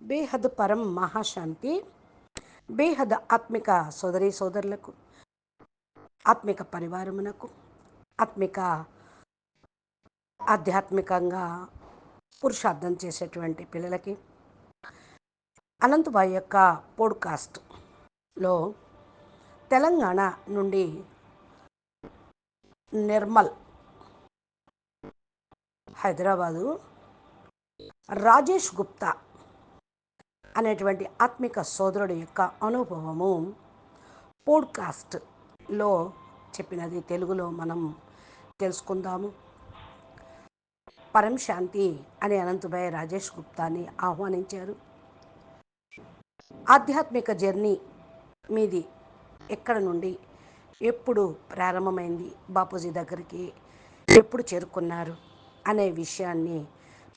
బేహద్ పరం మహాశాంతి బేహద్ ఆత్మిక సోదరి సోదరులకు ఆత్మిక పరివారమునకు ఆత్మిక ఆధ్యాత్మికంగా పురుషార్థం చేసేటువంటి పిల్లలకి. అనంతబాయి యొక్క పోడ్కాస్ట్లో తెలంగాణ నుండి నిర్మల్ హైదరాబాదు రాజేష్ గుప్తా అనేటువంటి ఆత్మిక సోదరుడు యొక్క అనుభవము పోడ్కాస్ట్లో చెప్పినది. తెలుగులో మనం తెలుసుకుందాము. పరం శాంతి అని అనంతభాయ్ రాజేష్ గుప్తాని ఆహ్వానించారు. ఆధ్యాత్మిక జర్నీ మీది ఎక్కడ నుండి ఎప్పుడు ప్రారంభమైంది బాపూజీ దగ్గరికి ఎప్పుడు చేరుకున్నారు అనే విషయాన్ని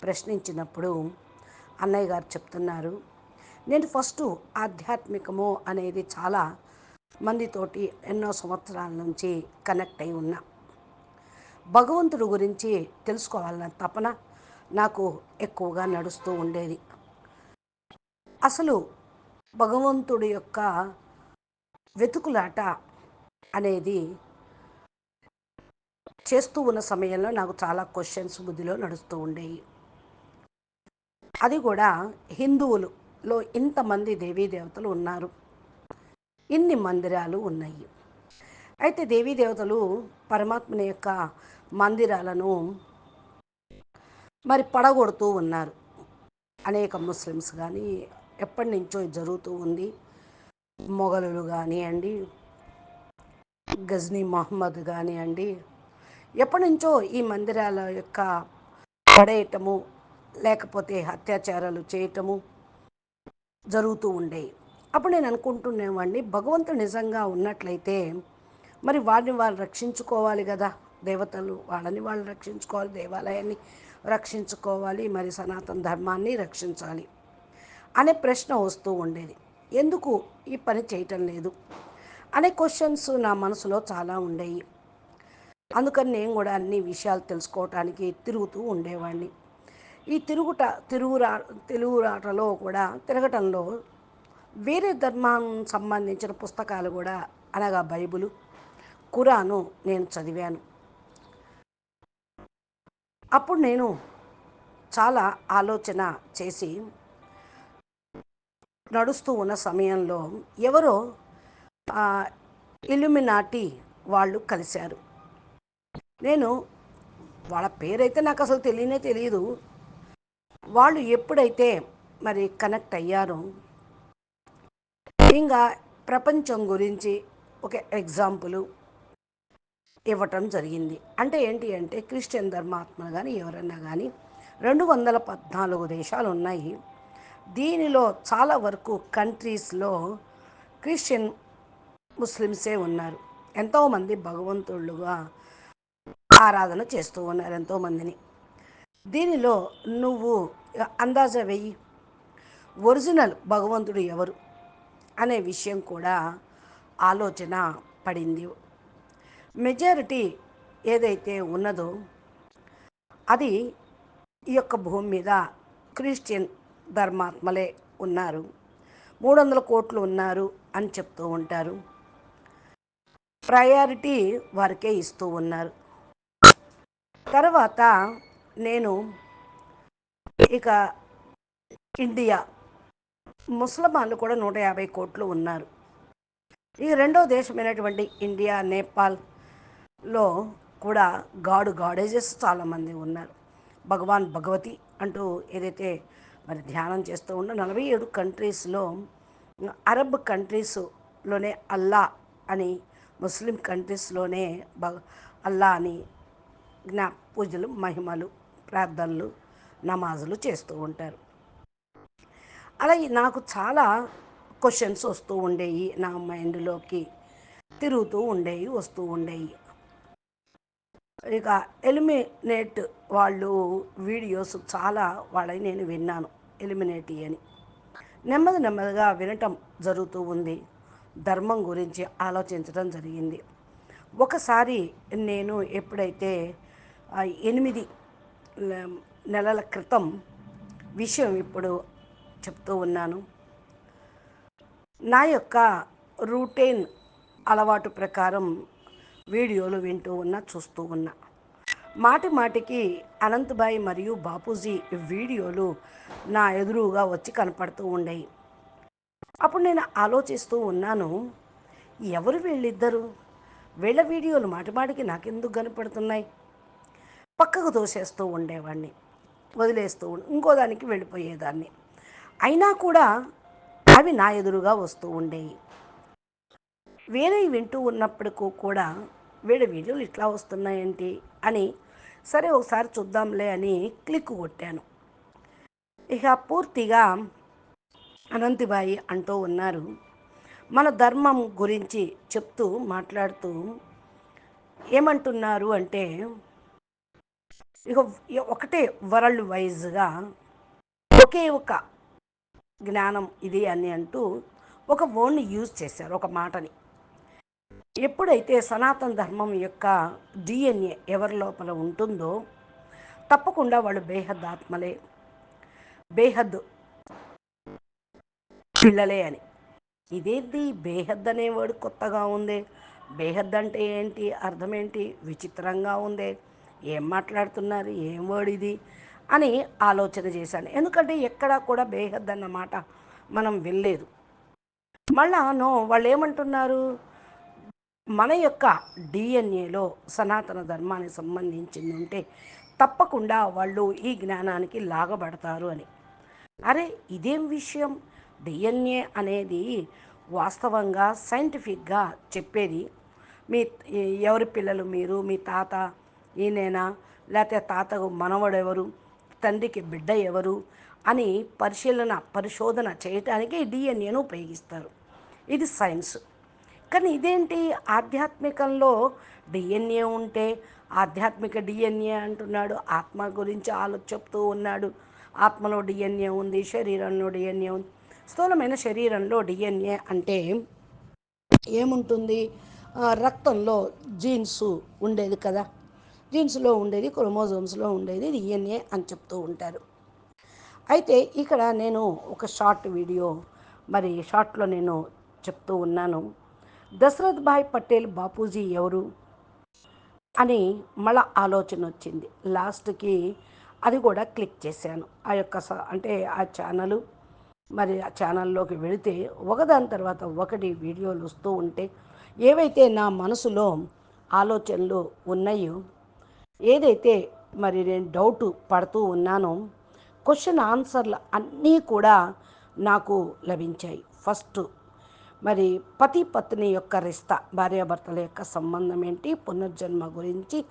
ప్రశ్నించినప్పుడు అన్నయ్య గారు చెప్తున్నారు. నేను ఫస్ట్ ఆధ్యాత్మికము అనేది చాలా మందితోటి ఎన్నో సంవత్సరాల నుంచి కనెక్ట్ అయి ఉన్నా. భగవంతుడు గురించి తెలుసుకోవాలన్న తపన నాకు ఎక్కువగా నడుస్తూ ఉండేది. అసలు భగవంతుడి యొక్క వెతుకులాట అనేది చేస్తూ ఉన్న సమయంలో నాకు చాలా క్వశ్చన్స్ బుద్ధిలో నడుస్తూ ఉండేవి అది కూడా హిందువులు లో ఇంతమంది దేవీ దేవతలు ఉన్నారు. ఇన్ని మందిరాలు ఉన్నాయి. అయితే దేవీ దేవతలు పరమాత్మని యొక్క మందిరాలను మరి పడగొడుతూ ఉన్నారు. అనేక ముస్లిమ్స్ కానీ ఎప్పటి నుంచో జరుగుతూ ఉంది. మొఘలులు కానివ్వండి గజ్నీ మహమ్మద్ కానివ్వండి ఎప్పటి నుంచో ఈ మందిరాల యొక్క పడేయటము లేకపోతే అత్యాచారాలు చేయటము జరుగుతూ ఉండేవి అప్పుడు నేను అనుకుంటున్నామండి భగవంతుడు నిజంగా ఉన్నట్లయితే మరి వారిని వాళ్ళు రక్షించుకోవాలి కదా. దేవతలు వాళ్ళని వాళ్ళు రక్షించుకోవాలి దేవాలయాన్ని రక్షించుకోవాలి మరి సనాతన ధర్మాన్ని రక్షించాలి అనే ప్రశ్న వస్తూ ఉండేది. ఎందుకు ఈ పని చేయటం లేదు? అనే క్వశ్చన్స్ నా మనసులో చాలా ఉండేవి అందుకని నేను కూడా అన్ని విషయాలు తెలుసుకోవటానికి తిరుగుతూ ఉండేవాడిని. ఈ తిరుగుట తిరుగురా తెలుగురాటలో కూడా తిరగటంలో వేరే ధర్మం సంబంధించిన పుస్తకాలు కూడా అనగా బైబిలు కురాను నేను చదివాను. అప్పుడు నేను చాలా ఆలోచన చేసి నడుస్తూ ఉన్న సమయంలో ఎవరో ఇల్యుమినాటి వాళ్ళు కలిశారు. నేను వాళ్ళ పేరైతే నాకు అసలు తెలియనే తెలియదు. వాళ్ళు ఎప్పుడైతే మరి కనెక్ట్ అయ్యారో ఇంకా ప్రపంచం గురించి ఒక ఎగ్జాంపుల్ ఇవ్వటం జరిగింది. అంటే ఏంటి అంటే క్రిస్టియన్ ధర్మాత్మలు కానీ ఎవరన్నా కానీ రెండు వందల పద్నాలుగు దేశాలు ఉన్నాయి. దీనిలో చాలా వరకు కంట్రీస్లో క్రిస్టియన్ ముస్లిమ్సే ఉన్నారు. ఎంతోమంది భగవంతుళ్ళుగా ఆరాధన చేస్తూ ఉన్నారు ఎంతోమందిని. దీనిలో నువ్వు అందాజా వెయ్యి. ఒరిజినల్ భగవంతుడు ఎవరు అనే విషయం కూడా ఆలోచన పడింది. మెజారిటీ ఏదైతే ఉన్నదో అది ఈ యొక్క భూమి మీద క్రిస్టియన్ ధర్మాత్మలే ఉన్నారు. మూడు వందల కోట్లు ఉన్నారు అని చెప్తూ ఉంటారు. ప్రయారిటీ వారికే ఇస్తూ ఉన్నారు. తర్వాత నేను ఇక ఇండియా ముసల్మాన్లు కూడా నూట యాభై కోట్లు ఉన్నారు. ఈ రెండో దేశమైనటువంటి ఇండియా నేపాల్లో కూడా గాడు గాడేజెస్ చాలామంది ఉన్నారు. భగవాన్ భగవతి అంటూ ఏదైతే మరి ధ్యానం చేస్తూ ఉన్న నలభై ఏడు కంట్రీస్లో అరబ్ కంట్రీస్లోనే అల్లా అని ముస్లిం కంట్రీస్లోనే భగ అల్లా అని జ్ఞా పూజలు మహిమలు ప్రార్థనలు నమాజులు చేస్తూ ఉంటారు. అలాగే నాకు చాలా క్వశ్చన్స్ వస్తూ ఉండేవి నా మైండ్లోకి తిరుగుతూ ఉండేవి వస్తూ ఉండేవి ఇక ఎలిమినేట్ వాళ్ళు వీడియోస్ చాలా వాళ్ళని నేను విన్నాను ఎలిమినేట్ అని. నెమ్మది నెమ్మదిగా వినటం జరుగుతూ ఉంది ధర్మం గురించి ఆలోచించడం జరిగింది. ఒకసారి నేను ఎప్పుడైతే ఎనిమిది నెలల క్రితం విషయం ఇప్పుడు చెప్తూ ఉన్నాను. నా యొక్క రూటీన్ అలవాటు ప్రకారం వీడియోలు వింటూ ఉన్నా చూస్తూ ఉన్నా. మాటి మాటికి అనంతబాయి మరియు బాపూజీ వీడియోలు నా ఎదురుగా వచ్చి కనపడుతూ ఉండేవి అప్పుడు నేను ఆలోచిస్తూ ఉన్నాను ఎవరు వీళ్ళిద్దరు? వీళ్ళ వీడియోలు మాటిమాటికి నాకెందుకు కనపడుతున్నాయి? పక్కకు తోసేస్తూ ఉండేవాడిని. వదిలేస్తూ ఇంకో దానికి వెళ్ళిపోయేదాన్ని. అయినా కూడా అవి నా ఎదురుగా వస్తూ ఉండేవి వేరే వింటూ ఉన్నప్పటికీ కూడా వీడి వీడియోలు ఇట్లా వస్తున్నాయేంటి అని సరే ఒకసారి చూద్దాంలే అని క్లిక్ కొట్టాను. ఇక పూర్తిగా అనంతిబాయి అంటూ ఉన్నారు. మన ధర్మం గురించి చెప్తూ మాట్లాడుతూ ఏమంటున్నారు అంటే ఇక ఒకటే వరల్డ్ వైజ్గా ఒకే ఒక జ్ఞానం ఇది అని అంటూ ఒక వర్డ్ని యూజ్ చేశారు ఒక మాటని. ఎప్పుడైతే సనాతన ధర్మం యొక్క డిఎన్ఏ ఎవరి లోపల ఉంటుందో తప్పకుండా వాళ్ళు బేహద్ ఆత్మలే బేహద్ పిల్లలే అని. ఇదేంటి? బేహద్ అనేవాడు కొత్తగా ఉంది. బేహద్ అంటే ఏంటి? అర్థం ఏంటి? విచిత్రంగా ఉంది. ఏం మాట్లాడుతున్నారు? ఏం వర్డ్ ఇది? అని ఆలోచన చేశాను. ఎందుకంటే ఎక్కడా కూడా బేహద్ అన్నమాట మనం వెళ్ళలేదు మళ్ళా నో వాళ్ళు ఏమంటున్నారు మన యొక్క డిఎన్ఏలో సనాతన ధర్మానికి సంబంధించింది ఉంటే తప్పకుండా వాళ్ళు ఈ జ్ఞానానికి లాగబడతారు అని. అరే ఇదేం విషయం? డిఎన్ఏ అనేది వాస్తవంగా సైంటిఫిక్గా చెప్పేది మీ ఎవరి పిల్లలు మీరు మీ తాత ఈయనేనా? లేకపోతే తాతకు మనవడెవరు? తండ్రికి బిడ్డ ఎవరు అని పరిశీలన పరిశోధన చేయటానికి డిఎన్ఏను ఉపయోగిస్తారు. ఇది సైన్స్. కానీ ఇదేంటి? ఆధ్యాత్మికంలో డిఎన్ఏ ఉంటే ఆధ్యాత్మిక డిఎన్ఏ అంటున్నాడు. ఆత్మ గురించి ఆలోచ చెప్తూ ఉన్నాడు. ఆత్మలో డిఎన్ఏ ఉంది శరీరంలో డిఎన్ఏ ఉంది. స్థూలమైన శరీరంలో డిఎన్ఏ అంటే ఏముంటుంది? రక్తంలో జీన్స్ ఉండేది కదా. జీన్స్లో ఉండేది క్రోమోజోమ్స్లో ఉండేది డిఎన్ఏ అని చెప్తూ ఉంటారు. అయితే ఇక్కడ నేను ఒక షార్ట్ వీడియో మరి షార్ట్లో నేను చెప్తూ ఉన్నాను. దశరథ్ భాయ్ పటేల్ బాపూజీ ఎవరు? అని మళ్ళా ఆలోచన వచ్చింది. లాస్ట్కి అది కూడా క్లిక్ చేశాను. ఆ యొక్క అంటే ఆ ఛానల్ మరి ఆ ఛానల్లోకి వెళితే ఒకదాని తర్వాత ఒకటి వీడియోలు వస్తూ ఉంటే ఏవైతే నా మనసులో ఆలోచనలు ఉన్నాయో ఏదైతే మరి నేను డౌట్ పడుతూ ఉన్నానో క్వశ్చన్ ఆన్సర్లు అన్నీ కూడా నాకు లభించాయి. ఫస్ట్ మరి పతి పత్ని యొక్క రిస్త భార్యాభర్తల యొక్క సంబంధం ఏంటి? పునర్జన్మ గురించి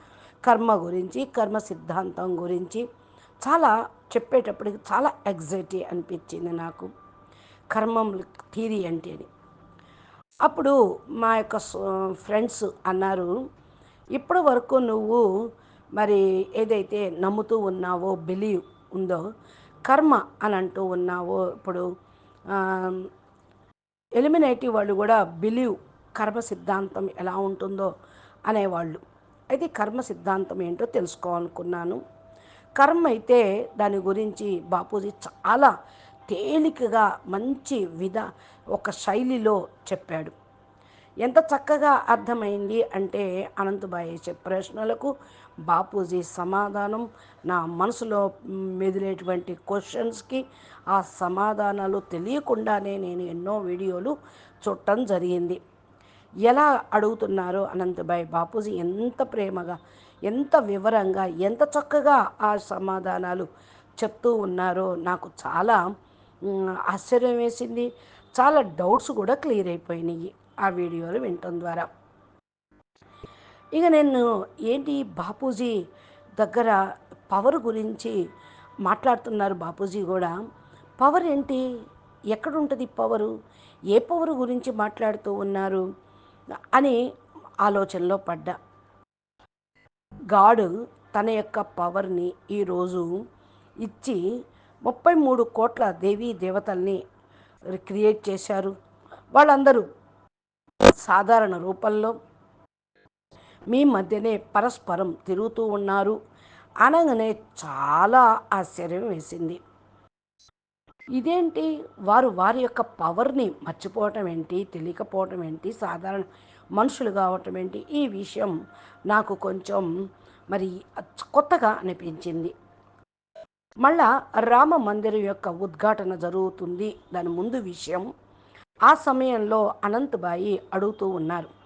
కర్మ గురించి కర్మ సిద్ధాంతం గురించి చాలా చెప్పేటప్పటికి చాలా ఎగ్జైటీ అనిపించింది నాకు. కర్మం థీరీ అంటే అప్పుడు మా యొక్క ఫ్రెండ్స్ అన్నారు ఇప్పటి వరకు నువ్వు మరి ఏదైతే నమ్ముతూ ఉన్నావో బిలీవ్ ఉందో కర్మ అని అంటూ ఉన్నావో ఇప్పుడు ఎలిమినేటివ్ వాళ్ళు కూడా బిలీవ్ కర్మ సిద్ధాంతం ఎలా ఉంటుందో అనేవాళ్ళు. అయితే కర్మ సిద్ధాంతం ఏంటో తెలుసుకోవాలనుకున్నాను. కర్మ అయితే దాని గురించి బాపూజీ చాలా తేలికగా మంచి విధ ఒక శైలిలో చెప్పాడు. ఎంత చక్కగా అర్థమైంది అంటే అనంతబాయి ప్రశ్నలకు బాపూజీ సమాధానం నా మనసులో మెదిలేటువంటి క్వశ్చన్స్కి ఆ సమాధానాలు తెలియకుండానే నేను ఎన్నో వీడియోలు చూడటం జరిగింది. ఎలా అడుగుతున్నారో అనంతభాయ్ బాపూజీ? ఎంత ప్రేమగా ఎంత వివరంగా ఎంత చక్కగా ఆ సమాధానాలు చెప్తూ ఉన్నారో నాకు చాలా ఆశ్చర్యం వేసింది. చాలా డౌట్స్ కూడా క్లియర్ అయిపోయినాయి ఆ వీడియోలు వినటం ద్వారా. ఇక నేను ఏంటి బాపూజీ దగ్గర పవర్ గురించి మాట్లాడుతున్నారు బాపూజీ కూడా. పవర్ ఏంటి? ఎక్కడుంటుంది పవరు? ఏ పవర్ గురించి మాట్లాడుతూ ఉన్నారు? అని ఆలోచనలో పడ్డా. గాడు తన యొక్క పవర్ని ఈరోజు ఇచ్చి ముప్పై మూడు కోట్ల దేవీ దేవతల్ని క్రియేట్ చేశారు. వాళ్ళందరూ సాధారణ రూపంలో మీ మధ్యనే పరస్పరం తిరుగుతూ ఉన్నారు అనగానే చాలా ఆశ్చర్యం వేసింది. ఇదేంటి? వారు వారి యొక్క పవర్ని మర్చిపోవటం ఏంటి? తెలియకపోవటం ఏంటి? సాధారణ మనుషులు కావటం ఏంటి? ఈ విషయం నాకు కొంచెం మరి కొత్తగా అనిపించింది. మళ్ళా రామ మందిరం యొక్క ఉద్ఘాటన జరుగుతుంది. దాని ముందు విషయం. ఆ సమయంలో అనంతబాయి అడుగుతూ ఉన్నారు.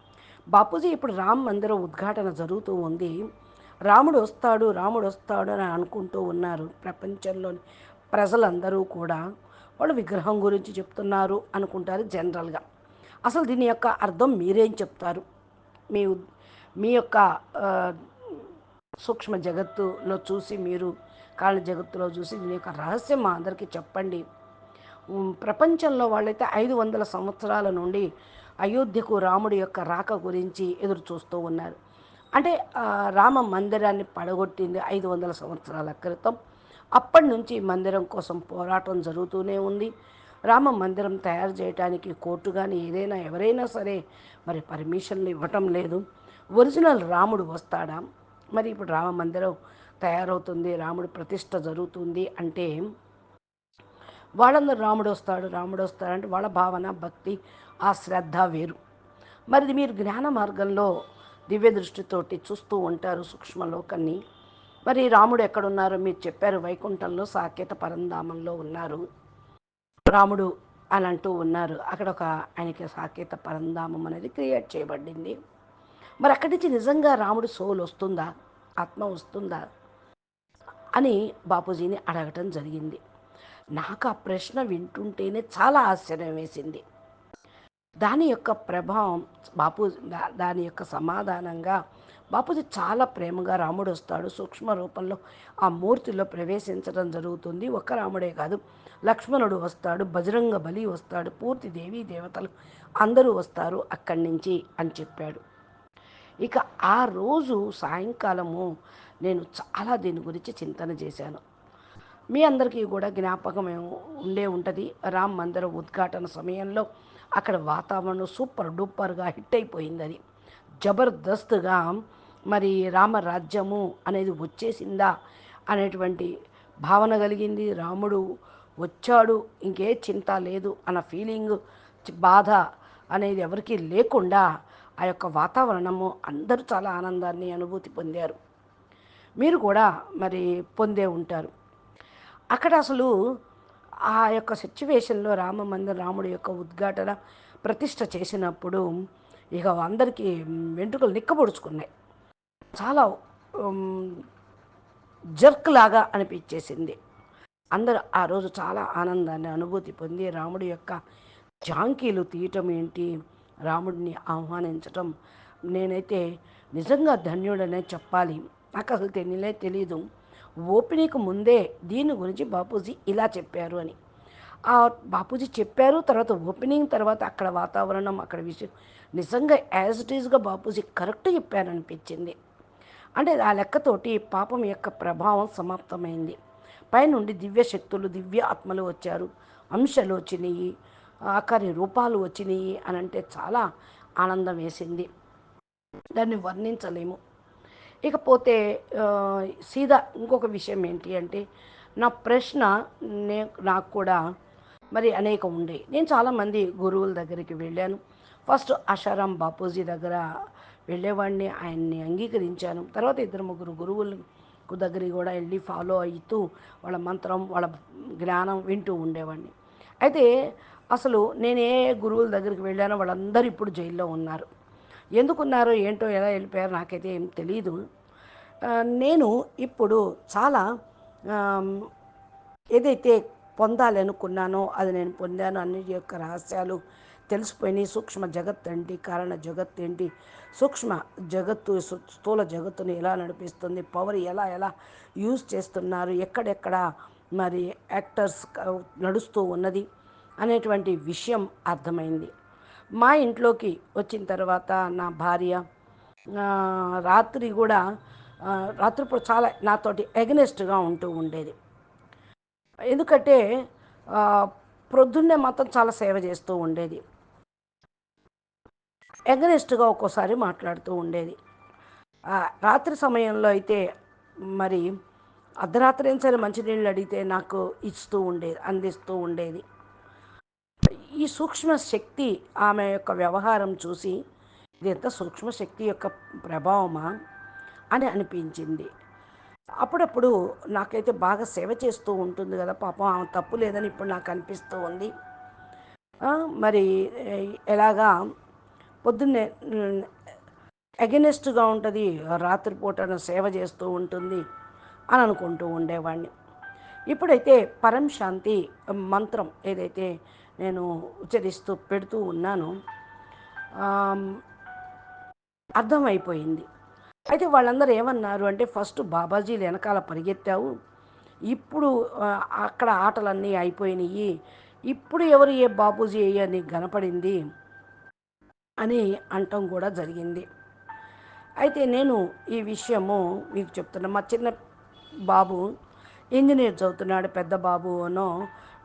బాపూజీ ఇప్పుడు రామ మందిరం ఉద్ఘాటన జరుగుతూ ఉంది. రాముడు వస్తాడు రాముడు వస్తాడు అని అనుకుంటూ ఉన్నారు ప్రపంచంలోని ప్రజలందరూ కూడా. వాళ్ళు విగ్రహం గురించి చెప్తున్నారు అనుకుంటారు జనరల్గా. అసలు దీని యొక్క అర్థం మీరేం చెప్తారు? మీ మీ యొక్క సూక్ష్మ జగత్తులో చూసి మీరు కాళ్ళ జగత్తులో చూసి దీని యొక్క రహస్యం మా అందరికీ చెప్పండి. ప్రపంచంలో వాళ్ళైతే ఐదు వందల సంవత్సరాల నుండి అయోధ్యకు రాముడి యొక్క రాక గురించి ఎదురు చూస్తూ ఉన్నారు. అంటే రామ మందిరాన్ని పడగొట్టింది ఐదు వందల సంవత్సరాల క్రితం. అప్పటి నుంచి మందిరం కోసం పోరాటం జరుగుతూనే ఉంది. రామ మందిరం తయారు చేయడానికి కోర్టు కానీ ఏదైనా ఎవరైనా సరే మరి పర్మిషన్లు ఇవ్వటం లేదు. ఒరిజినల్ రాముడు వస్తాడా? మరి ఇప్పుడు రామ మందిరం తయారవుతుంది రాముడు ప్రతిష్ట జరుగుతుంది అంటే వాళ్ళందరూ రాముడు వస్తాడు రాముడు వస్తాడంటే వాళ్ళ భావన భక్తి ఆ శ్రద్ధ వేరు. మరి మీరు జ్ఞాన మార్గంలో దివ్య దృష్టితోటి చూస్తూ ఉంటారు సూక్ష్మలోకాన్ని. మరి రాముడు ఎక్కడున్నారో మీరు చెప్పారు వైకుంఠంలో సాకేత పరంధామంలో ఉన్నారు. రాముడు అని అంటూ ఉన్నారు. అక్కడ ఒక ఆయనకి సాకేత పరంధామం అనేది క్రియేట్ చేయబడింది. మరి అక్కడి నుంచి నిజంగా రాముడు సోల్ వస్తుందా ఆత్మ వస్తుందా అని బాపూజీని అడగటం జరిగింది. నాకు ఆ ప్రశ్న వింటుంటేనే చాలా ఆశ్చర్యం వేసింది. దాని యొక్క ప్రభావం బాపు దాని యొక్క సమాధానంగా బాపూజీ చాలా ప్రేమగా రాముడు వస్తాడు. సూక్ష్మ రూపంలో ఆ మూర్తిలో ప్రవేశించడం జరుగుతుంది. ఒక్క రాముడే కాదు లక్ష్మణుడు వస్తాడు బజరంగ బలి వస్తాడు పూర్తి దేవీ దేవతలు అందరూ వస్తారు అక్కడి నుంచి అని చెప్పాడు. ఇక ఆ రోజు సాయంకాలము నేను చాలా దీని గురించి చింతన చేశాను. మీ అందరికీ కూడా జ్ఞాపకం ఉండే ఉంటుంది. రామ్ మందిర ఉద్ఘాటన సమయంలో అక్కడ వాతావరణం సూపర్ డూపర్గా హిట్ అయిపోయింది అది జబర్దస్త్గా మరి రామరాజ్యము అనేది వచ్చేసిందా అనేటువంటి భావన కలిగింది. రాముడు వచ్చాడు ఇంకే చింత లేదు అన్న ఫీలింగ్ బాధ అనేది ఎవరికీ లేకుండా ఆ యొక్క వాతావరణము అందరూ చాలా ఆనందాన్ని అనుభూతి పొందారు. మీరు కూడా మరి పొందే ఉంటారు. అక్కడ అసలు ఆ యొక్క సిచ్యువేషన్లో రామ మందిర రాముడి యొక్క ఉద్ఘాటన ప్రతిష్ట చేసినప్పుడు ఇక అందరికీ వెంట్రుకలు నిక్కబొడుచుకున్నాయి. చాలా జర్క్ లాగా అనిపించేసింది. అందరూ ఆ రోజు చాలా ఆనందాన్ని అనుభూతి పొంది రాముడి యొక్క జాంకీలు తీయటం ఏంటి రాముడిని ఆహ్వానించటం నేనైతే నిజంగా ధన్యుడనే చెప్పాలి. నాకు అసలు తెలియలే తెలీదు. ఓపెనింగ్కి ముందే దీని గురించి బాపూజీ ఇలా చెప్పారు అని. ఆ బాపూజీ చెప్పారు తర్వాత ఓపెనింగ్ తర్వాత అక్కడ వాతావరణం అక్కడ విషయం. నిజంగా యాజ్ ఇట్ ఈజ్గా బాపూజీ కరెక్ట్ చెప్పారనిపించింది. అంటే ఆ లెక్కతోటి పాపం యొక్క ప్రభావం సమాప్తమైంది. పైనుండి దివ్య శక్తులు దివ్య ఆత్మలు వచ్చారు. అంశాలు వచ్చినాయి ఆకారి రూపాలు వచ్చినాయి అని అంటే చాలా ఆనందం వేసింది. దాన్ని వర్ణించలేము. ఇకపోతే సీదా ఇంకొక విషయం ఏంటి అంటే నా ప్రశ్న నే నాకు కూడా మరి అనేక ఉండే. నేను చాలామంది గురువుల దగ్గరికి వెళ్ళాను. ఫస్ట్ ఆశారాం బాపూజీ దగ్గర వెళ్ళేవాడిని ఆయన్ని అంగీకరించాను. తర్వాత ఇద్దరు ముగ్గురు గురువులకు దగ్గరికి కూడా వెళ్ళి ఫాలో అవుతూ వాళ్ళ మంత్రం వాళ్ళ జ్ఞానం వింటూ ఉండేవాడిని. అయితే అసలు నేను ఏ గురువుల దగ్గరికి వెళ్ళానో వాళ్ళందరూ ఇప్పుడు జైల్లో ఉన్నారు. ఎందుకున్నారో ఏంటో ఎలా వెళ్ళిపోయారో నాకైతే ఏం తెలియదు నేను ఇప్పుడు చాలా ఏదైతే పొందాలి అనుకున్నానో అది నేను పొందాను. అన్ని యొక్క రహస్యాలు తెలిసిపోయినాయి. సూక్ష్మ జగత్ ఏంటి కారణ జగత్ ఏంటి? సూక్ష్మ జగత్తు స్థూల జగత్తుని ఎలా నడిపిస్తుంది? పవర్ ఎలా ఎలా యూజ్ చేస్తున్నారు? ఎక్కడెక్కడ మరి యాక్టర్స్ నడుస్తూ ఉన్నది? అనేటువంటి విషయం అర్థమైంది. మా ఇంట్లోకి వచ్చిన తర్వాత నా భార్య రాత్రి కూడా రాత్రిపూట చాలా నాతోటి ఎగనెస్ట్గా ఉంటూ ఉండేది. ఎందుకంటే ప్రొద్దున్నే మాత్రం చాలా సేవ చేస్తూ ఉండేది. ఎగనెస్ట్గా ఒక్కోసారి మాట్లాడుతూ ఉండేది. రాత్రి సమయంలో అయితే మరి అర్ధరాత్రి అయినా సరే మంచినీళ్ళు అడిగితే నాకు ఇస్తూ ఉండేది అందిస్తూ ఉండేది. ఈ సూక్ష్మ శక్తి ఆమె యొక్క వ్యవహారం చూసి ఇది ఎంత సూక్ష్మ శక్తి యొక్క ప్రభావమా అని అనిపించింది. అప్పుడప్పుడు నాకైతే బాగా సేవ చేస్తూ ఉంటుంది కదా పాపం ఆమె తప్పు లేదని ఇప్పుడు నాకు అనిపిస్తూ ఉంది. మరి ఎలాగా పొద్దున్నే అగెనెస్ట్గా ఉంటుంది రాత్రిపూట సేవ చేస్తూ ఉంటుంది అని అనుకుంటూ ఉండేవాడిని ఇప్పుడైతే పరం శాంతి మంత్రం ఏదైతే నేను ఉచ్చరిస్తూ పెడుతూ ఉన్నాను. అర్థమైపోయింది. అయితే వాళ్ళందరూ ఏమన్నారు అంటే ఫస్ట్ బాబాజీలు వెనకాల పరిగెత్తావు. ఇప్పుడు అక్కడ ఆటలన్నీ అయిపోయినాయి ఇప్పుడు ఎవరు ఏ బాబూజీ అయ్యా నీకు కనపడింది? అని అంటం కూడా జరిగింది. అయితే నేను ఈ విషయము మీకు చెప్తున్నా. మా చిన్న బాబు ఇంజనీర్ చదువుతున్నాడు పెద్ద బాబు అనో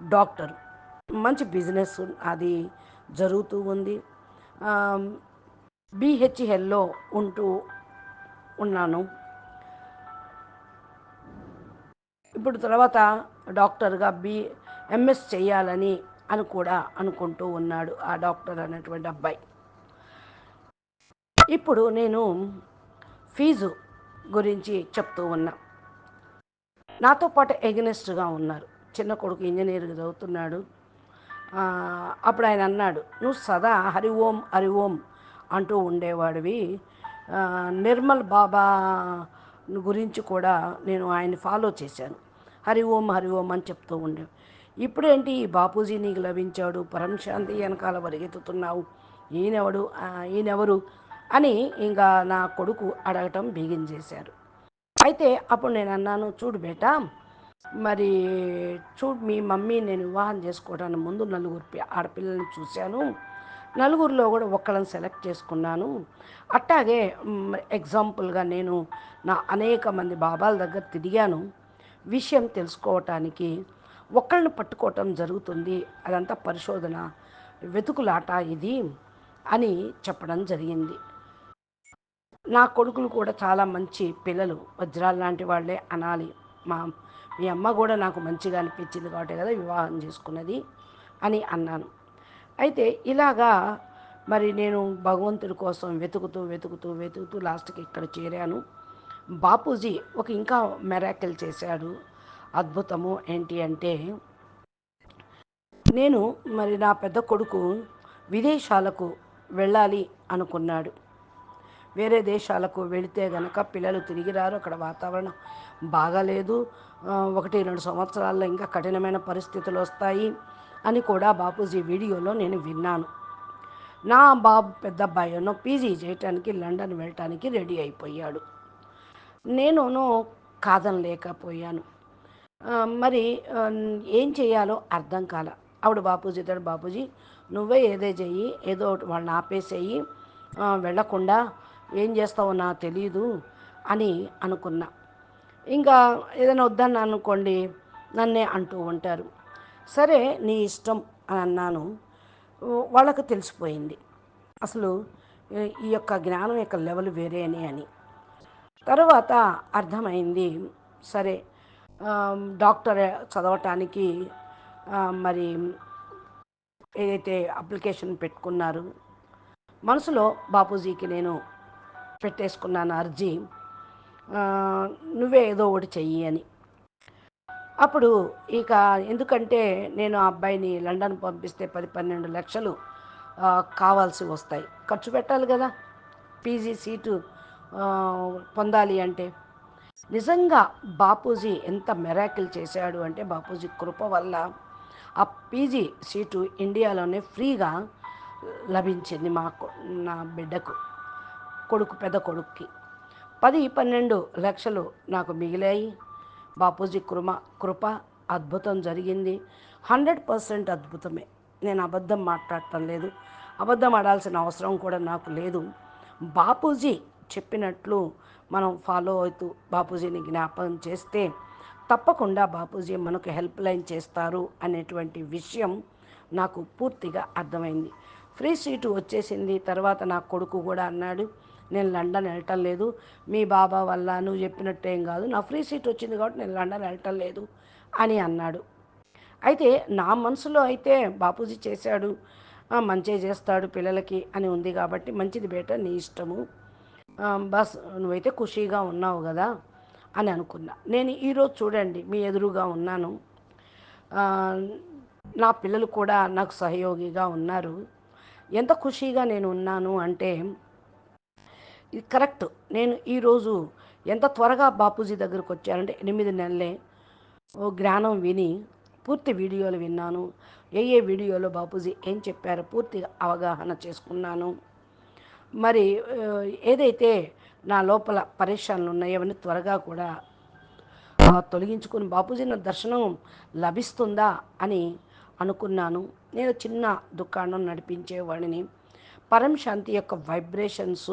డాక్టర్. మంచి బిజినెస్ అది జరుగుతూ ఉంది. బీహెచ్ఎల్లో ఉంటూ ఉన్నాను. ఇప్పుడు తర్వాత డాక్టర్గా బి ఎంఎస్ చేయాలని అని కూడా అనుకుంటూ ఉన్నాడు ఆ డాక్టర్ అనేటువంటి అబ్బాయి. ఇప్పుడు నేను ఫీజు గురించి చెప్తూ ఉన్నా. నాతో పాటు ఎగనెస్ట్గా ఉన్నారు. చిన్న కొడుకు ఇంజనీర్ చదువుతున్నాడు. అప్పుడు ఆయన అన్నాడు నువ్వు సదా హరి ఓం హరి ఓం అంటూ ఉండేవాడివి. నిర్మల్ బాబా గురించి కూడా నేను ఆయన ఫాలో చేశాను. హరి ఓం హరి ఓం అని చెప్తూ ఉండేవి. ఇప్పుడేంటి? ఈ బాపూజీ నీకు లభించాడు పరమశాంతి వెనకాల పరిగెత్తుతున్నావు ఈయనెవడు? ఈయనెవరు? అని ఇంకా నా కొడుకు అడగటం బిగించేశారు అయితే అప్పుడు నేను అన్నాను చూడు బేటా మరి చూడు మీ మమ్మీ నేను వివాహం చేసుకోవడానికి ముందు నలుగురు పి- ఆడపిల్లల్ని చూశాను. నలుగురిలో కూడా ఒక్కళ్ళని సెలెక్ట్ చేసుకున్నాను. అట్టాగే ఎగ్జాంపుల్గా నేను నా అనేక మంది బాబాల దగ్గర తిరిగాను. విషయం తెలుసుకోవటానికి ఒక్కళ్ళని పట్టుకోవటం జరుగుతుంది. అదంతా పరిశోధన వెతుకులాట ఇది అని చెప్పడం జరిగింది. నా కొడుకులు కూడా చాలా మంచి పిల్లలు. వజ్రాలు లాంటి వాళ్ళే అనాలి. మా మీ అమ్మ కూడా నాకు మంచిగా అనిపించింది కాబట్టి కదా వివాహం చేసుకున్నది అని అన్నాను. అయితే ఇలాగా మరి నేను భగవంతుడి కోసం వెతుకుతూ వెతుకుతూ వెతుకుతూ లాస్ట్కి ఇక్కడ చేరాను. బాపూజీ ఒక ఇంకా మెరాకిల్ చేశాడు. అద్భుతము ఏంటి అంటే నేను మరి నా పెద్ద కొడుకు విదేశాలకు వెళ్ళాలి అనుకున్నాడు. వేరే దేశాలకు వెళితే గనక పిల్లలు తిరిగి రారు. అక్కడ వాతావరణం బాగాలేదు. ఒకటి రెండు సంవత్సరాల్లో ఇంకా కఠినమైన పరిస్థితులు వస్తాయి అని కూడా బాపూజీ వీడియోలో నేను విన్నాను. నా బాబు పెద్ద అబ్బాయిను పీజీ చేయటానికి లండన్ వెళ్ళటానికి రెడీ అయిపోయాడు. నేనును కాదనలేకపోయాను. మరి ఏం చేయాలో అర్థం కాల. ఆవిడ బాపూజీ తోడు బాపూజీ నువ్వే ఏదే చెయ్యి ఏదో ఒకటి వాళ్ళని ఆపేసేయి వెళ్ళకుండా ఏం చేస్తావో నాకు తెలియదు అని అనుకున్నా. ఇంకా ఏదైనా వద్దన్నా అనుకోండి నన్నే అంటూ ఉంటారు. సరే నీ ఇష్టం అని అన్నాను. వాళ్ళకు తెలిసిపోయింది. అసలు ఈ- యొక్క జ్ఞానం యొక్క లెవెల్ వేరేనే అని తర్వాత అర్థమైంది సరే డాక్టర్ చదవటానికి మరి ఏదైతే అప్లికేషన్ పెట్టుకున్నారు మనసులో బాపూజీకి నేను పెట్టేసుకున్నాను అర్జీ. నువ్వే ఏదో ఒకటి చెయ్యి అని. అప్పుడు ఇక ఎందుకంటే నేను ఆ అబ్బాయిని లండన్ పంపిస్తే పది పన్నెండు లక్షలు కావాల్సి వస్తాయి. ఖర్చు పెట్టాలి కదా. పీజీ సీటు పొందాలి అంటే. నిజంగా బాపూజీ ఎంత మెరాకిల్ చేశాడు అంటే బాపూజీ కృప వల్ల ఆ పీజీ సీటు ఇండియాలోనే ఫ్రీగా లభించింది మా నా బిడ్డకు కొడుకు పెద్ద కొడుక్కి. పది పన్నెండు లక్షలు నాకు మిగిలాయి. బాపూజీ కృమ కృప అద్భుతం జరిగింది. హండ్రెడ్ పర్సెంట్ అద్భుతమే. నేను అబద్ధం మాట్లాడటం లేదు. అబద్ధం ఆడాల్సిన అవసరం కూడా నాకు లేదు. బాపూజీ చెప్పినట్లు మనం ఫాలో అవుతూ బాపూజీని జ్ఞాపకం చేస్తే తప్పకుండా బాపూజీ మనకు హెల్ప్ లైన్ చేస్తారు అనేటువంటి విషయం నాకు పూర్తిగా అర్థమైంది. ఫ్రీ సీటు వచ్చేసింది. తర్వాత నా కొడుకు కూడా అన్నాడు నేను లండన్ వెళ్ళటం లేదు. మీ బాబా వల్ల నువ్వు చెప్పినట్టేం కాదు. నా ఫ్రీ సీట్ వచ్చింది కాబట్టి నేను లండన్ వెళ్ళటం లేదు అని అన్నాడు. అయితే నా మనసులో అయితే బాపూజీ చేశాడు మంచిగా చేస్తాడు పిల్లలకి అని ఉంది కాబట్టి మంచిది బేట నీ ఇష్టము. బస్ నువ్వైతే ఖుషీగా ఉన్నావు కదా అని అనుకున్నా. నేను ఈరోజు చూడండి మీ ఎదురుగా ఉన్నాను. నా పిల్లలు కూడా నాకు సహయోగిగా ఉన్నారు. ఎంత ఖుషీగా నేను ఉన్నాను అంటే ఇది కరెక్ట్. నేను ఈరోజు ఎంత త్వరగా బాపూజీ దగ్గరకు వచ్చానంటే ఎనిమిది నెలలే. ఓ జ్ఞానం విని పూర్తి వీడియోలు విన్నాను. ఏ ఏ వీడియోలో బాపూజీ ఏం చెప్పారో పూర్తిగా అవగాహన చేసుకున్నాను. మరి ఏదైతే నా లోపల పరీక్షలు ఉన్నాయో అవన్నీ త్వరగా కూడా తొలగించుకుని బాపూజీ నా దర్శనం లభిస్తుందా అని అనుకున్నాను. నేను చిన్న దుకాణం నడిపించేవాడిని. పరం శాంతి యొక్క వైబ్రేషన్స్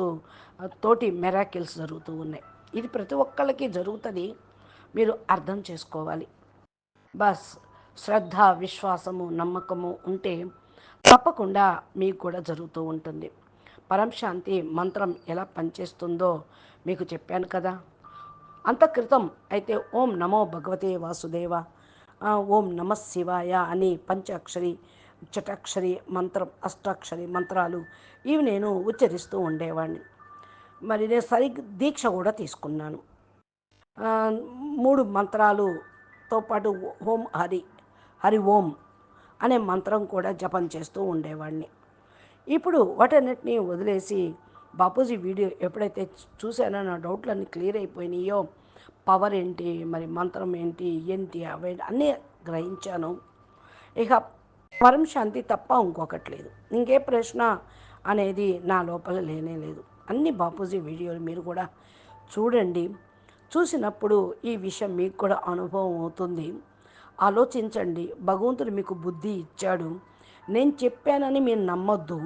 తోటి మెరాకిల్స్ జరుగుతూ ఉన్నాయి. ఇది ప్రతి ఒక్కళ్ళకి జరుగుతుంది. మీరు అర్థం చేసుకోవాలి. బస్ శ్రద్ధ విశ్వాసము నమ్మకము ఉంటే తప్పకుండా మీకు కూడా జరుగుతూ ఉంటుంది. పరం శాంతి మంత్రం ఎలా పనిచేస్తుందో మీకు చెప్పాను కదా. అంత క్రితం అయితే ఓం నమో భగవతే వాసుదేవ. ఓం నమ శివాయ అని పంచాక్షరి చటాక్షరి మంత్రం అష్టాక్షరి మంత్రాలు ఇవి నేను ఉచ్చరిస్తూ ఉండేవాడిని మరి నేను సరి దీక్ష కూడా తీసుకున్నాను. మూడు మంత్రాలుతో పాటు ఓం హరి హరి ఓం అనే మంత్రం కూడా జపం చేస్తూ ఉండేవాడిని ఇప్పుడు వాటన్నిటినీ వదిలేసి బాపూజీ వీడియో ఎప్పుడైతే చూశానో నా డౌట్లన్నీ క్లియర్ అయిపోయినాయో పవర్ ఏంటి మరి మంత్రం ఏంటి? ఏంటి? అవే అన్నీ గ్రహించాను. ఇక పరం శాంతి తప్ప ఇంకొకటి లేదు. ఇంకే ప్రశ్న అనేది నా లోపల లేనే లేదు. అన్ని బాపూజీ వీడియోలు మీరు కూడా చూడండి. చూసినప్పుడు ఈ విషయం మీకు కూడా అనుభవం అవుతుంది. ఆలోచించండి. భగవంతుడు మీకు బుద్ధి ఇచ్చాడు. నేను చెప్పానని మీరు నమ్మొద్దు.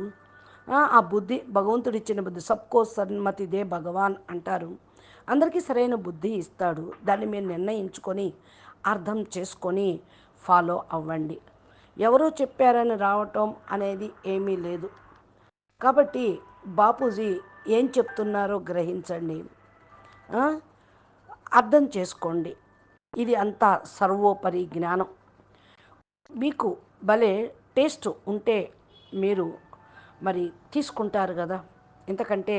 ఆ బుద్ధి భగవంతుడు ఇచ్చిన బుద్ధి సబ్కో సన్మతి దే భగవాన్ అంటారు. అందరికీ సరైన బుద్ధి ఇస్తాడు. దాన్ని మీరు నిర్ణయించుకొని అర్థం చేసుకొని ఫాలో అవ్వండి. ఎవరో చెప్పారని రావటం అనేది ఏమీ లేదు. కాబట్టి బాపూజీ ఏం చెప్తున్నారో గ్రహించండి. అర్థం చేసుకోండి. ఇది అంతా సర్వోపరి జ్ఞానం. మీకు భలే టేస్ట్ ఉంటే మీరు మరి తీసుకుంటారు కదా. ఎందుకంటే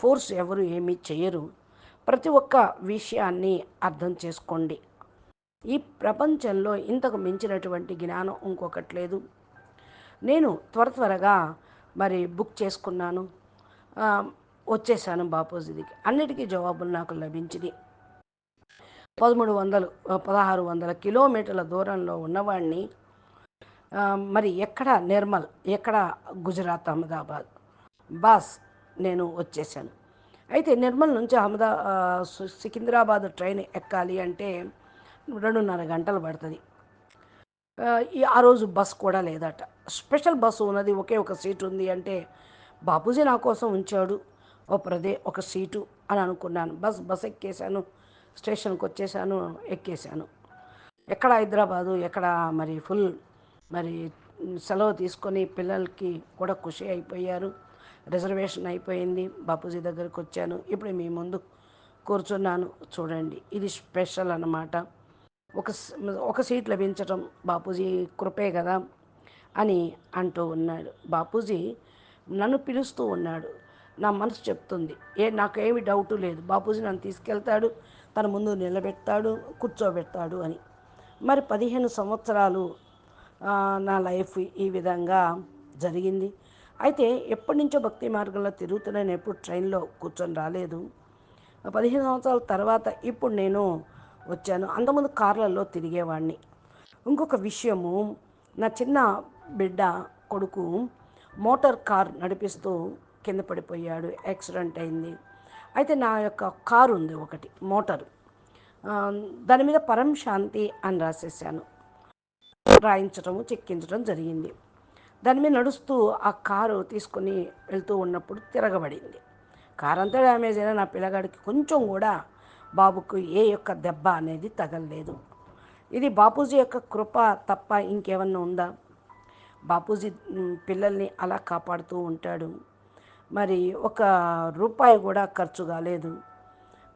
ఫోర్స్ ఎవరు ఏమీ చేయరు ప్రతి ఒక్క విషయాన్ని అర్థం చేసుకోండి. ఈ ప్రపంచంలో ఇంతకు మించినటువంటి జ్ఞానం ఇంకొకటి లేదు. నేను త్వర త్వరగా మరి బుక్ చేసుకున్నాను. వచ్చేసాను బాపూజీదికి. అన్నిటికీ జవాబులు నాకు లభించింది పదమూడు వందలు పదహారు వందల కిలోమీటర్ల దూరంలో ఉన్నవాడిని మరి ఎక్కడ నిర్మల్ ఎక్కడ గుజరాత్ అహ్మదాబాద్. బాస్ నేను వచ్చేసాను. అయితే నిర్మల్ నుంచి అహ్మదా సికింద్రాబాద్ ట్రైన్ ఎక్కాలి అంటే రెండున్నర గంటలు పడుతుంది. ఆ రోజు బస్ కూడా లేదట. స్పెషల్ బస్సు ఉన్నది ఒకే ఒక సీటు ఉంది అంటే బాపూజీ నా కోసం ఉంచాడు. ఓ ప్రదే ఒక సీటు అని అనుకున్నాను. బస్ బస్ ఎక్కేశాను స్టేషన్కి వచ్చేసాను ఎక్కేశాను. ఎక్కడ హైదరాబాదు ఎక్కడ మరి ఫుల్ మరి సెలవు తీసుకొని పిల్లలకి కూడా ఖుషి అయిపోయారు. రిజర్వేషన్ అయిపోయింది. బాపూజీ దగ్గరికి వచ్చాను. ఇప్పుడు మీ ముందు కూర్చున్నాను. చూడండి ఇది స్పెషల్ అన్నమాట. ఒక ఒక సీట్ లభించటం బాపూజీ కృపే కదా అని అంటూ ఉన్నాడు. బాపూజీ నన్ను పిలుస్తూ ఉన్నాడు. నా మనసు చెప్తుంది. ఏ నాకేమి డౌట్ లేదు. బాపూజీ నన్ను తీసుకెళ్తాడు. తన ముందు నిలబెడతాడు కూర్చోబెడతాడు అని. మరి పదిహేను సంవత్సరాలు నా లైఫ్ ఈ విధంగా జరిగింది. అయితే ఎప్పటి నుంచో భక్తి మార్గంలో తిరుగుతున్నాను ఎప్పుడు ట్రైన్లో కూర్చొని రాలేదు. పదిహేను సంవత్సరాల తర్వాత ఇప్పుడు నేను వచ్చాను. అంతకుముందు కార్లలో తిరిగేవాడిని ఇంకొక విషయము నా చిన్న బిడ్డ కొడుకు మోటార్ కార్ నడిపిస్తూ కింద పడిపోయాడు. యాక్సిడెంట్ అయింది. అయితే నా యొక్క కారు ఉంది ఒకటి మోటారు. దాని మీద పరం శాంతి అని రాసేసాను. రాయించటము చెక్కించడం జరిగింది. దాని మీద నడుస్తూ ఆ కారు తీసుకొని వెళ్తూ ఉన్నప్పుడు తిరగబడింది. కారు అంతా డ్యామేజ్ అయినా నా పిల్లగాడికి కొంచెం కూడా బాబుకు ఏ యొక్క దెబ్బ అనేది తగలలేదు. ఇది బాపూజీ యొక్క కృప తప్ప ఇంకేమన్నా ఉందా? బాపూజీ పిల్లల్ని అలా కాపాడుతూ ఉంటాడు. మరి ఒక రూపాయి కూడా ఖర్చు కాలేదు.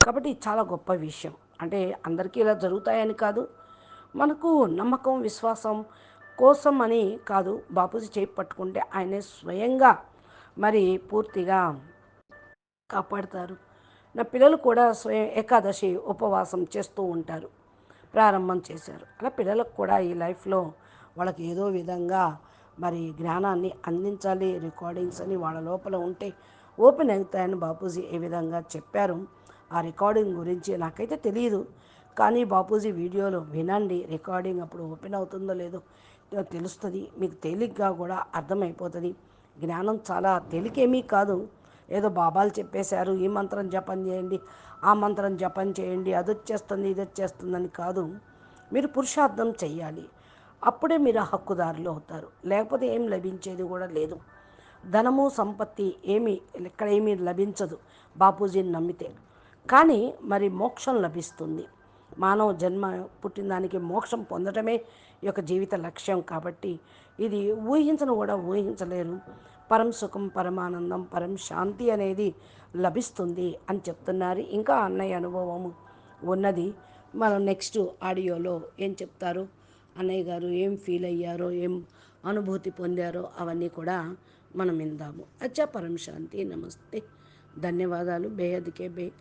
కాబట్టి చాలా గొప్ప విషయం. అంటే అందరికీ ఇలా జరుగుతాయని కాదు. మనకు నమ్మకం విశ్వాసం కోసం అని కాదు బాపూజీ చేయి పట్టుకుంటే ఆయనే స్వయంగా మరి పూర్తిగా కాపాడతారు. నా పిల్లలు కూడా స్వయం ఏకాదశి ఉపవాసం చేస్తూ ఉంటారు. ప్రారంభం చేశారు. అలా పిల్లలకు కూడా ఈ లైఫ్లో వాళ్ళకి ఏదో విధంగా మరి జ్ఞానాన్ని అందించాలి రికార్డింగ్స్ అని వాళ్ళ లోపల ఉంటే ఓపెన్ అవుతాయని బాపూజీ ఏ విధంగా చెప్పారు. ఆ రికార్డింగ్ గురించి నాకైతే తెలియదు కానీ బాపూజీ వీడియోలో వినండి. రికార్డింగ్ అప్పుడు ఓపెన్ అవుతుందో లేదో తెలుస్తుంది. మీకు తేలిగ్గా కూడా అర్థమైపోతుంది. జ్ఞానం చాలా తేలికేమీ కాదు. ఏదో బాబాలు చెప్పేశారు ఈ మంత్రం జపం చేయండి ఆ మంత్రం జపం చేయండి అది వచ్చేస్తుంది ఇది వచ్చేస్తుందని కాదు. మీరు పురుషార్థం చెయ్యాలి. అప్పుడే మీరు హక్కుదారులు అవుతారు. లేకపోతే ఏం లభించేది కూడా లేదు. ధనము సంపత్తి ఏమి ఎక్కడ ఏమీ లభించదు. బాపూజీని నమ్మితే. కానీ మరి మోక్షం లభిస్తుంది. మానవ జన్మ పుట్టిన దానికి మోక్షం పొందటమే యొక్క జీవిత లక్ష్యం కాబట్టి ఇది ఊహించను కూడా ఊహించలేరు పరం సుఖం పరమానందం పరం శాంతి అనేది లభిస్తుంది అని చెప్తున్నారు. ఇంకా అన్నయ్య అనుభవము ఉన్నది. మనం నెక్స్ట్ ఆడియోలో ఏం చెప్తారు? అన్నయ్య గారు ఏం ఫీల్ అయ్యారో ఏం అనుభూతి పొందారో అవన్నీ కూడా మనం విందాము. అచ్చా పరం శాంతి నమస్తే. ధన్యవాదాలు. బేహద్కే బే.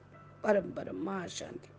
పరం పరం మహాశాంతి